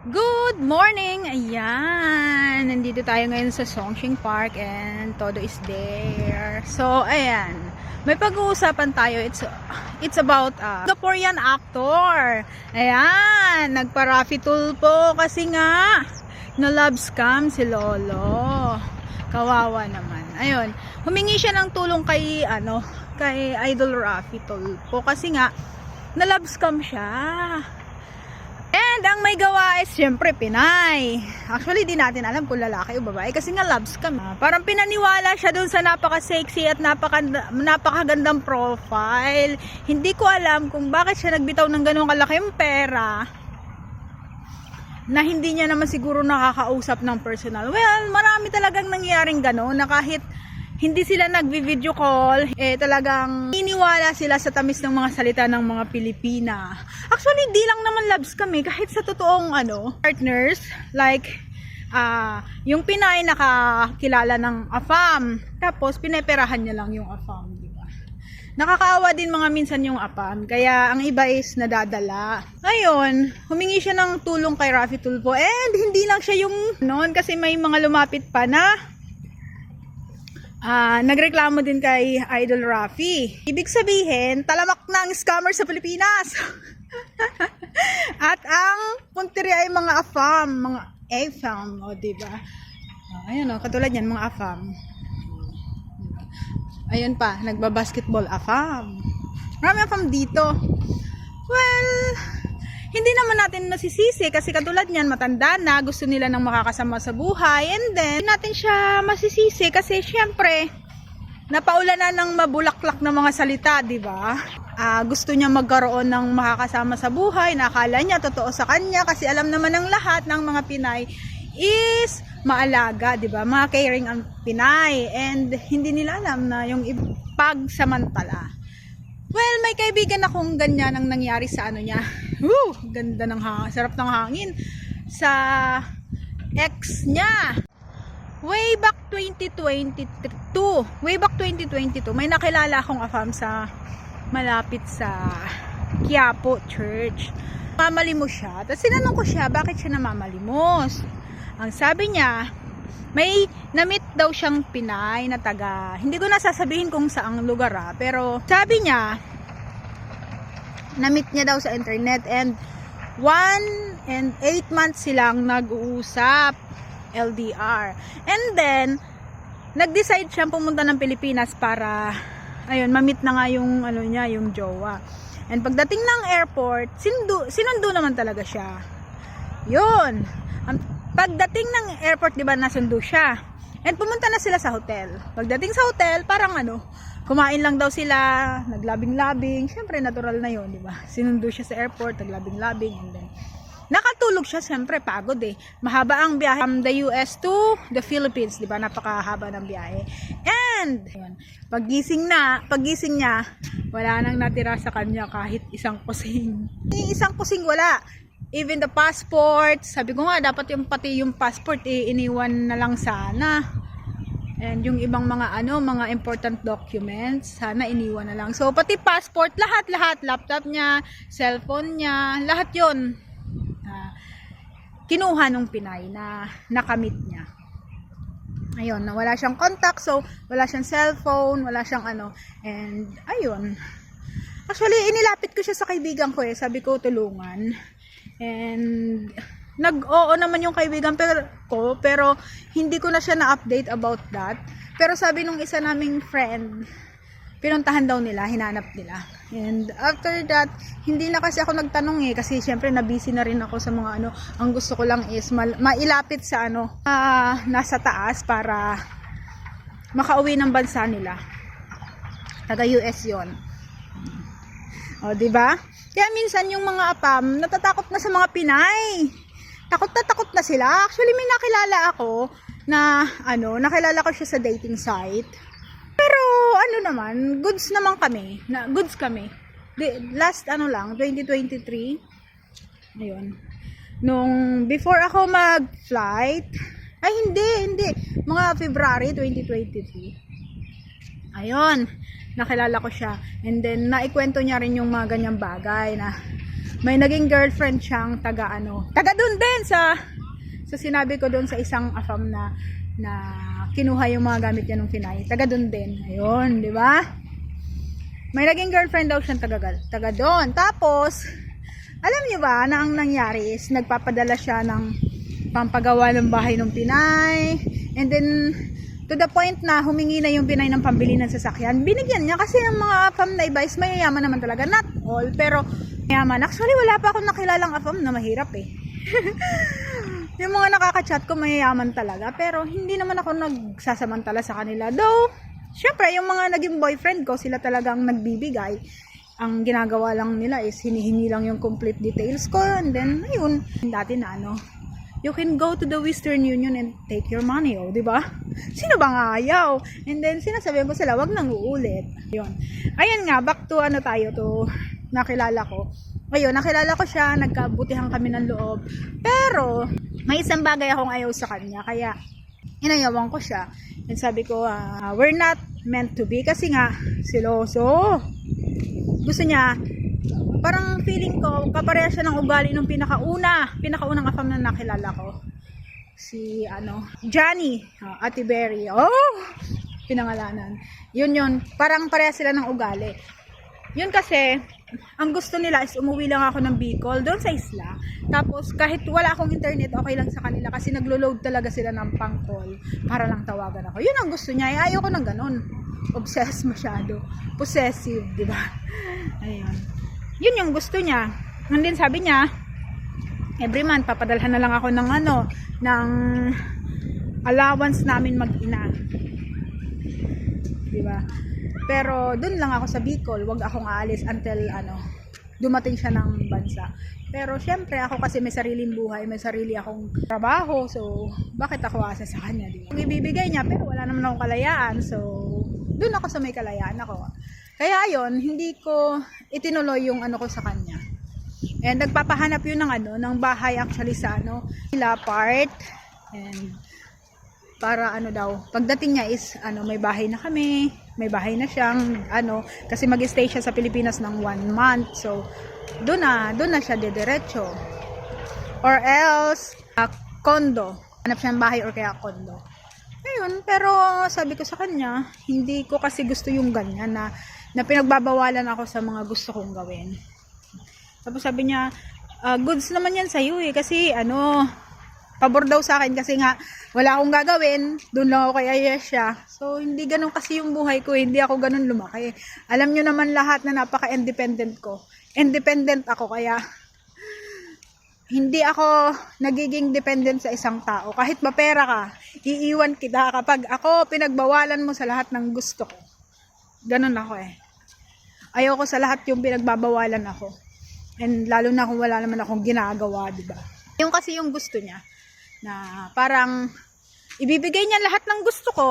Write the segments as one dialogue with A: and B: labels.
A: Good morning! Ayan! Nandito tayo ngayon sa Songshing Park and todo is there. So, ayan. May pag-uusapan tayo. It's, it's about uh, Singaporean actor. Ayan! Nagpa-Raffy Tulpo kasi nga na love scam si Lolo. Kawawa naman. Ayun. Humingi siya ng tulong kay, ano, kay Idol Raffy Tulpo kasi nga na love scam siya. And ang may gawa is syempre Pinay. Actually, di natin alam kung lalaki o babae kasi nga loves ka. Parang pinaniwala siya dun sa napaka-sexy at napaka, napakagandang profile. Hindi ko alam kung bakit siya nagbitaw ng ganong kalaking pera na hindi niya naman siguro nakakausap ng personal. Well, marami talagang nangyaring gano'n na kahit hindi sila nagvi-video call, eh talagang iniwala sila sa tamis ng mga salita ng mga Pilipina. Actually, di lang naman loves kami kahit sa totoong ano, partners like ah yung Pinay nakakilala ng AFAM. Tapos pineperahan niya lang yung AFAM, di ba? Nakakaawa din mga minsan yung AFAM. Kaya ang iba is nadadala. Ngayon, humingi siya ng tulong kay Rafi Tulfo and hindi lang siya yung noon kasi may mga lumapit pa na Ah, nagreklamo din kay Idol Rafi. Ibig sabihin, talamak na ang scammer sa Pilipinas. At ang punteriya ay mga AFAM, mga AFAM, o diba? Oh, ayun o, katulad yan, mga AFAM. Ayun pa, nagbabasketball AFAM. Marami AFAM dito. Well, hindi naman natin nasisisi kasi katulad niyan matanda na gusto nila ng makakasama sa buhay and then hindi natin siya masisisi kasi syempre napaula na ng mabulaklak na mga salita, di ba? Ah, gusto niya magkaroon ng makakasama sa buhay, nakala niya totoo sa kanya kasi alam naman ng lahat ng mga Pinay is maalaga, di ba? Mga caring ang Pinay and hindi nila alam na yung pagsamantala. Well, may kaibigan akong ganyan ang nangyari sa ano niya. Woo! Ganda ng hangin. Sarap ng hangin. Sa ex niya. Way back 2022. Way back 2022. May nakilala akong afam sa malapit sa Quiapo Church. Mamalimos siya. Tapos sinanong ko siya, bakit siya namamalimos? Ang sabi niya, may namit daw siyang Pinay na taga, hindi ko na sasabihin kung saang lugar ah, pero sabi niya, namit niya daw sa internet and one and eight months silang nag-uusap LDR. And then, nag-decide siyang pumunta ng Pilipinas para, ayun, mamit na nga yung, ano niya, yung jowa. And pagdating ng airport, sinundo, sinundo naman talaga siya. Yun. Pagdating ng airport, di ba, nasundo siya. And pumunta na sila sa hotel. Pagdating sa hotel, parang ano, kumain lang daw sila, naglabing-labing. Siyempre, natural na yon di ba? Sinundo siya sa airport, naglabing-labing, and then, nakatulog siya, siyempre, pagod eh. Mahaba ang biyahe from the US to the Philippines, di ba? Napakahaba ng biyahe. And, yun, pagising na, pagising niya, wala nang natira sa kanya kahit isang kusing. Isang kusing wala. Even the passport, sabi ko nga, dapat yung pati yung passport, eh, iniwan na lang sana. And yung ibang mga ano, mga important documents, sana iniwan na lang. So, pati passport, lahat-lahat, laptop niya, cellphone niya, lahat yon ah, kinuha nung Pinay na nakamit niya. Ayun, wala siyang contact, so wala siyang cellphone, wala siyang ano, and ayun. Actually, inilapit ko siya sa kaibigan ko eh, sabi ko tulungan. And nag-oo naman yung kaibigan pero, ko, pero hindi ko na siya na-update about that. Pero sabi nung isa naming friend, pinuntahan daw nila, hinanap nila. And after that, hindi na kasi ako nagtanong eh, kasi syempre nabisi na rin ako sa mga ano, ang gusto ko lang is mal- mailapit sa ano, ah, nasa taas para makauwi ng bansa nila. Taga US yon. O, di ba? Kaya minsan yung mga apam, natatakot na sa mga Pinay. Takot na takot na sila. Actually, may nakilala ako na, ano, nakilala ko siya sa dating site. Pero, ano naman, goods naman kami. Na, goods kami. Di, last, ano lang, 2023. Ayun. Nung, before ako mag-flight, ay, hindi, hindi. Mga February 2023. Ayun nakilala ko siya. And then, naikwento niya rin yung mga ganyang bagay na may naging girlfriend siyang taga ano, taga dun din sa sa sinabi ko doon sa isang afam na na kinuha yung mga gamit niya nung Pinay. Taga dun din. Ayun, di ba? May naging girlfriend daw siyang taga, taga doon. Tapos, alam niyo ba na ang nangyari is nagpapadala siya ng pampagawa ng bahay ng Pinay. And then, to the point na humingi na yung Pinay ng pambili ng sasakyan. Binigyan niya kasi yung mga afam na iba is mayayaman naman talaga. Not all, pero mayaman. Actually, wala pa akong nakilalang afam na mahirap eh. yung mga nakaka-chat ko mayayaman talaga. Pero hindi naman ako nagsasamantala sa kanila. Though, syempre, yung mga naging boyfriend ko, sila talagang nagbibigay. Ang ginagawa lang nila is hinihingi lang yung complete details ko. And then, ayun, dati na ano, you can go to the Western Union and take your money, oh, di ba? Sino bang ayaw? And then, sinasabihan ko sila, wag nang uulit. Yun. Ayan nga, back to ano tayo, to nakilala ko. Ayun, nakilala ko siya, nagkabutihan kami ng loob. Pero, may isang bagay akong ayaw sa kanya, kaya inayawan ko siya. And sabi ko, ah, we're not meant to be kasi nga, siloso. Gusto niya, parang feeling ko, kapareha siya ng ugali nung pinakauna, pinakaunang afam na nakilala ko. Si, ano, Johnny, uh, Ate Berry. Oh! Pinangalanan. Yun yun, parang pareha sila ng ugali. Yun kasi, ang gusto nila is umuwi lang ako ng Bicol, doon sa isla. Tapos, kahit wala akong internet, okay lang sa kanila kasi naglo-load talaga sila ng pang-call para lang tawagan ako. Yun ang gusto niya. Eh, ayaw ko ng ganun. Obsessed masyado. Possessive, di ba? Ayun. Yun yung gusto niya. And sabi niya, every month, papadalhan na lang ako ng ano, ng allowance namin mag-ina. Di ba? Pero doon lang ako sa Bicol, wag akong aalis until ano, dumating siya ng bansa. Pero syempre ako kasi may sariling buhay, may sarili akong trabaho, so bakit ako asa sa kanya, di ba? Ibibigay niya pero wala naman akong kalayaan, so doon ako sa may kalayaan ako. Kaya ayon, hindi ko itinuloy yung ano ko sa kanya. And nagpapahanap yun ng ano, ng bahay actually sa ano, nila part. And para ano daw, pagdating niya is ano, may bahay na kami, may bahay na siyang ano, kasi mag-stay siya sa Pilipinas ng one month. So, doon na, doon na siya dediretso. Or else, uh, condo. Hanap siya ng bahay or kaya condo. Ayun, pero sabi ko sa kanya, hindi ko kasi gusto yung ganyan na, na pinagbabawalan ako sa mga gusto kong gawin. Tapos sabi niya, "Ah, goods naman yan sa'yo eh, kasi ano, pabor daw sa akin kasi nga wala akong gagawin, doon lang ako kay Ayesha. So, hindi ganun kasi yung buhay ko, hindi ako ganun lumaki. Alam nyo naman lahat na napaka-independent ko. Independent ako, kaya hindi ako nagiging dependent sa isang tao. Kahit mapera ka, iiwan kita kapag ako pinagbawalan mo sa lahat ng gusto ko. Ganun ako eh. Ayoko sa lahat yung pinagbabawalan ako. And lalo na kung wala naman akong ginagawa, di ba? Yung kasi yung gusto niya na parang ibibigay niya lahat ng gusto ko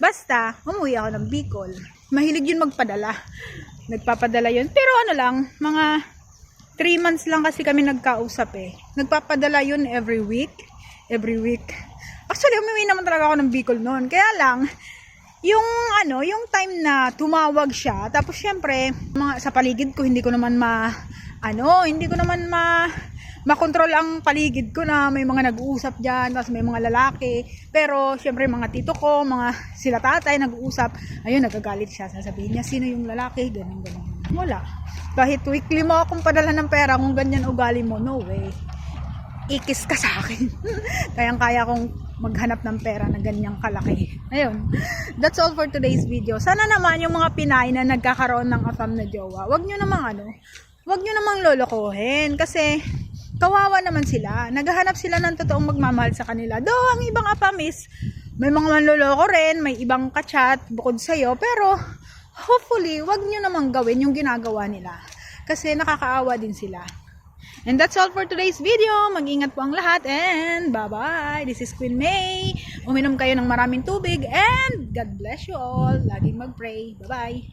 A: basta umuwi ako ng Bicol. Mahilig yun magpadala. Nagpapadala yun. Pero ano lang, mga 3 months lang kasi kami nagkausap eh. Nagpapadala yun every week. Every week. Actually, umuwi naman talaga ako ng Bicol noon. Kaya lang, yung ano, yung time na tumawag siya, tapos syempre, mga, sa paligid ko, hindi ko naman ma, ano, hindi ko naman ma, makontrol ang paligid ko na may mga nag-uusap dyan, tapos may mga lalaki. Pero, syempre, mga tito ko, mga sila tatay, nag-uusap. Ayun, nagagalit siya. Sasabihin niya, sino yung lalaki? Ganun, ganun. Wala. Kahit weekly mo akong padala ng pera, kung ganyan ugali mo, no way. Ikis ka sa akin. Kayang-kaya kong maghanap ng pera na ganyang kalaki. Ayun. That's all for today's video. Sana naman yung mga Pinay na nagkakaroon ng afam na jowa, wag nyo namang ano, wag nyo namang lolokohin. Kasi, kawawa naman sila. Naghahanap sila ng totoong magmamahal sa kanila. Do, ang ibang afam is, may mga manloloko rin, may ibang kachat bukod sa'yo, pero, hopefully, wag nyo namang gawin yung ginagawa nila. Kasi nakakaawa din sila. And that's all for today's video. Mag-ingat po ang lahat and bye-bye. This is Queen May. Uminom kayo ng maraming tubig and God bless you all. Laging mag-pray. Bye-bye.